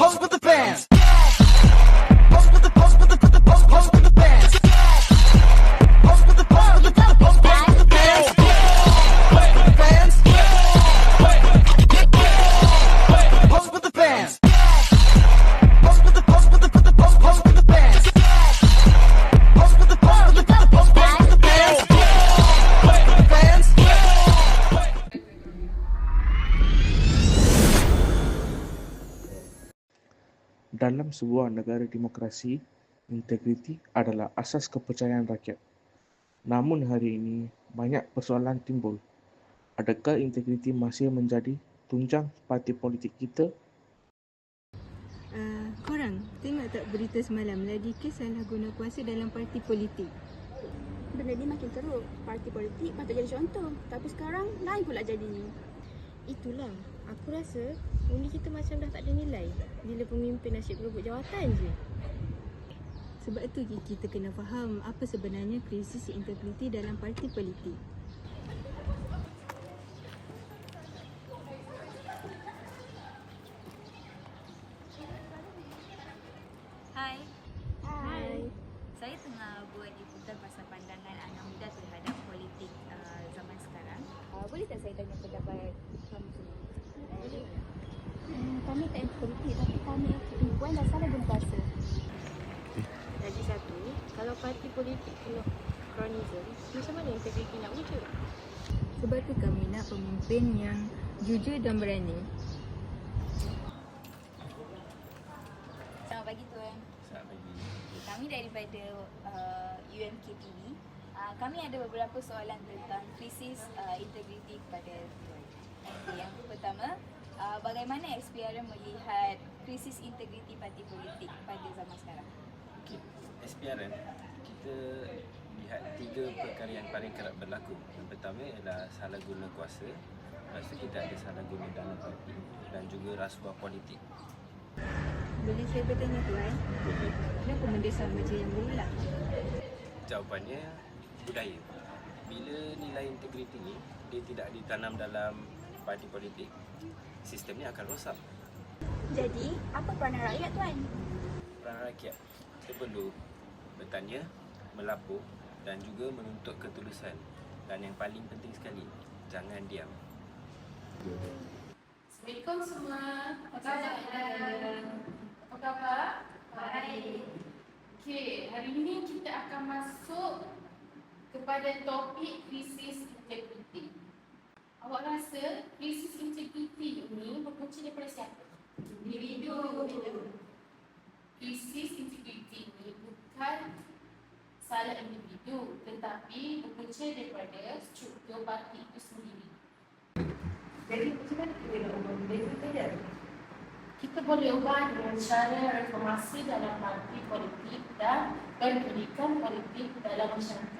Husband the Dalam sebuah negara demokrasi, integriti adalah asas kepercayaan rakyat. Namun hari ini, banyak persoalan timbul. Adakah integriti masih menjadi tunjang parti politik kita? Uh, korang tengok tak berita semalam lagi kes salah guna kuasa dalam parti politik. Benda ni makin teruk. Parti politik patut jadi contoh. Tapi sekarang lain pula jadinya. Itulah, aku rasa undi kita macam dah tak ada nilai bila pemimpin asyik berebut jawatan je. Sebab tu kita kena faham apa sebenarnya krisis integriti dalam parti politik. Hai, Hai. saya tengah buat liputan pasal pandangan anak muda terhadap politik uh, zaman sekarang. Uh, boleh tak saya tanya pendapat? Boleh. Hmm, kami tak politik tapi kami perempuan dan salah guna kuasa. Lagi satu, kalau parti politik kena kronism, macam mana integriti nak wujud? Sebab tu kami nak pemimpin yang jujur dan berani. Selamat pagi tuan. Selamat pagi. Kami daripada uh, UMK TV. Uh, kami ada beberapa soalan tentang krisis uh, integriti kepada tuan. Okay, yang pertama, uh, bagaimana SPRM melihat krisis integriti parti politik pada zaman sekarang? Okey, SPRM kita lihat tiga perkara yang paling kerap berlaku. Yang pertama ialah salah guna kuasa. Lepas tu kita ada salah guna dana parti dan juga rasuah politik. Boleh saya bertanya tuan, Boleh. kenapa benda sama je yang berulang? Jawapannya budaya. Bila nilai integriti ni dia tidak ditanam dalam parti politik, sistem ni akan rosak. Jadi, apa peranan rakyat tuan? Peran rakyat kita perlu bertanya, melapor dan juga menuntut ketulusan. Dan yang paling penting sekali, jangan diam. Assalamualaikum semua. Apa khabar? Apa khabar? Baik. Okey, hari ini kita akan masuk kepada topik krisis integriti. Awak rasa krisis integriti ini berpunca daripada siapa? Individu. Krisis integriti ini bukan salah individu tetapi berpunca daripada struktur parti itu sendiri. kita boleh ubah dengan cara reformasi dalam parti politik dan pendidikan politik dalam masyarakat.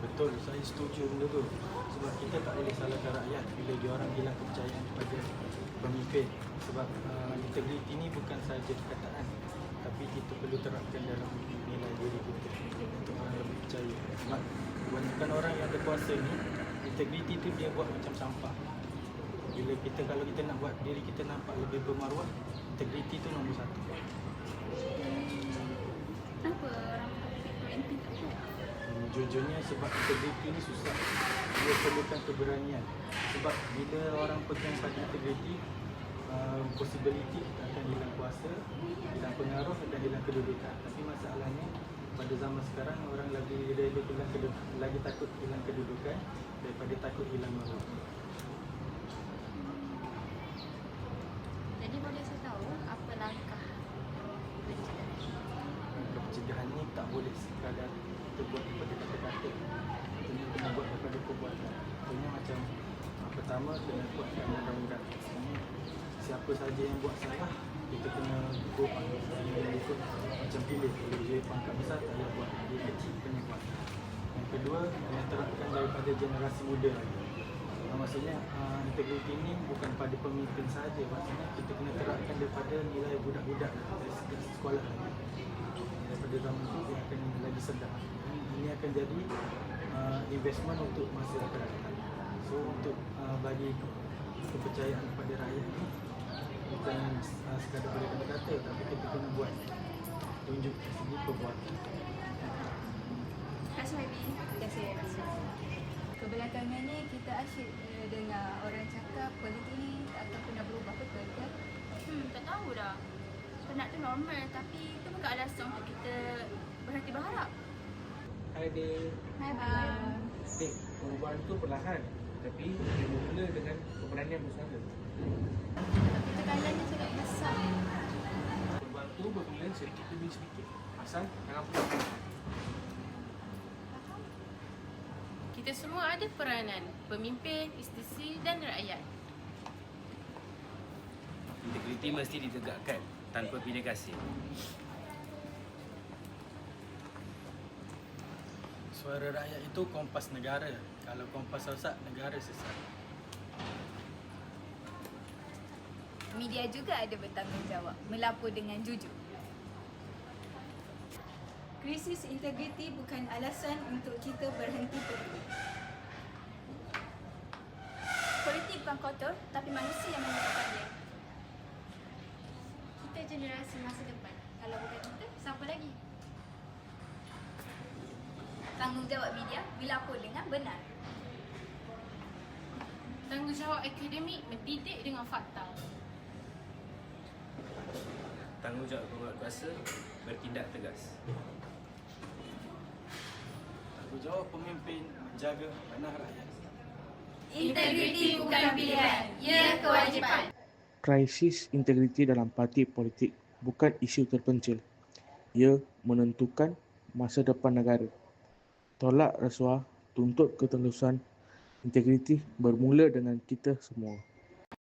Betul, saya setuju benda tu. Sebab kita tak boleh salahkan rakyat bila dia orang hilang kepercayaan kepada pemimpin. Sebab uh, integriti ni bukan sahaja perkataan tapi kita perlu terapkan dalam nilai diri kita untuk orang lebih percaya. Sebab kebanyakan orang yang berkuasa ni integriti tu dia buat macam sampah. Bila kita kalau kita nak buat diri kita nampak lebih bermaruah, integriti tu nombor satu. Kenapa orang politik anti tak buat? Hmm, Jujurnya sebab integriti ni susah. Dia perlukan keberanian. Sebab bila orang pegang pada integriti uh, Possibility akan hilang kuasa Hilang pengaruh dan hilang kedudukan. Tapi masalahnya pada zaman sekarang orang lagi hilang kedudukan, lagi takut hilang kedudukan daripada takut hilang maruah. Jadi boleh saya tahu apa langkah pencegahan? Pencegahan ni tak boleh sekadar kita buat daripada kata-kata. Kita kena buat daripada perbuatan. Contohnya macam uh, pertama kena kuatkan undang-undang. Maksudnya, Siapa saja yang buat salah kita kena ikut uh, ikut macam pilih. Dia pangkat besar tak payah buat. Dia kecil kena buat yang kedua kena terapkan daripada generasi muda. Lagi uh, maksudnya uh, integriti ini bukan pada pemimpin sahaja. Maksudnya kita kena terapkan daripada nilai budak-budak dari sekolah. Daripada zaman itu dia akan lagi sedar. Ini akan jadi uh, investment untuk masa akan datang so untuk uh, bagi kepercayaan kepada rakyat ni bukan uh, sekadar pada kata-kata tapi kita kena buat tunjuk dari segi perbuatan Terima kasih. Terima kasih Kebelakangan ni kita asyik uh, dengar orang cakap politik ni akan pernah berubah betul ke? Hmm, tak tahu dah. Penat tu normal tapi itu bukan alasan untuk kita berhenti berharap. Hai Dek. Hai bang. Dek, perubahan tu perlahan. Tapi dia bermula dengan keberanian bersama. Tapi tekanannya sangat besar. Perubahan tu bermula sedikit demi sedikit. Asal jangan pernah Kita semua ada peranan. Pemimpin, institusi dan rakyat. Integriti mesti ditegakkan tanpa pilih kasih. Suara rakyat itu kompas negara kalau kompas rosak negara sesat Media juga ada bertanggungjawab melapor dengan jujur. Krisis integriti bukan alasan untuk kita berhenti politik. Politik bukan kotor, tapi manusia yang menggunakan dia. Kita generasi masa depan. Kalau bukan kita, siapa lagi? Tanggungjawab media dilapor dengan benar. Tanggungjawab akademik mendidik dengan fakta. Tanggungjawab penguat kuasa bertindak tegas. tanggungjawab pemimpin menjaga benar rakyat Integriti bukan pilihan, ia kewajipan. Krisis integriti dalam parti politik bukan isu terpencil. Ia menentukan masa depan negara. Tolak rasuah, tuntut ketelusan, integriti bermula dengan kita semua.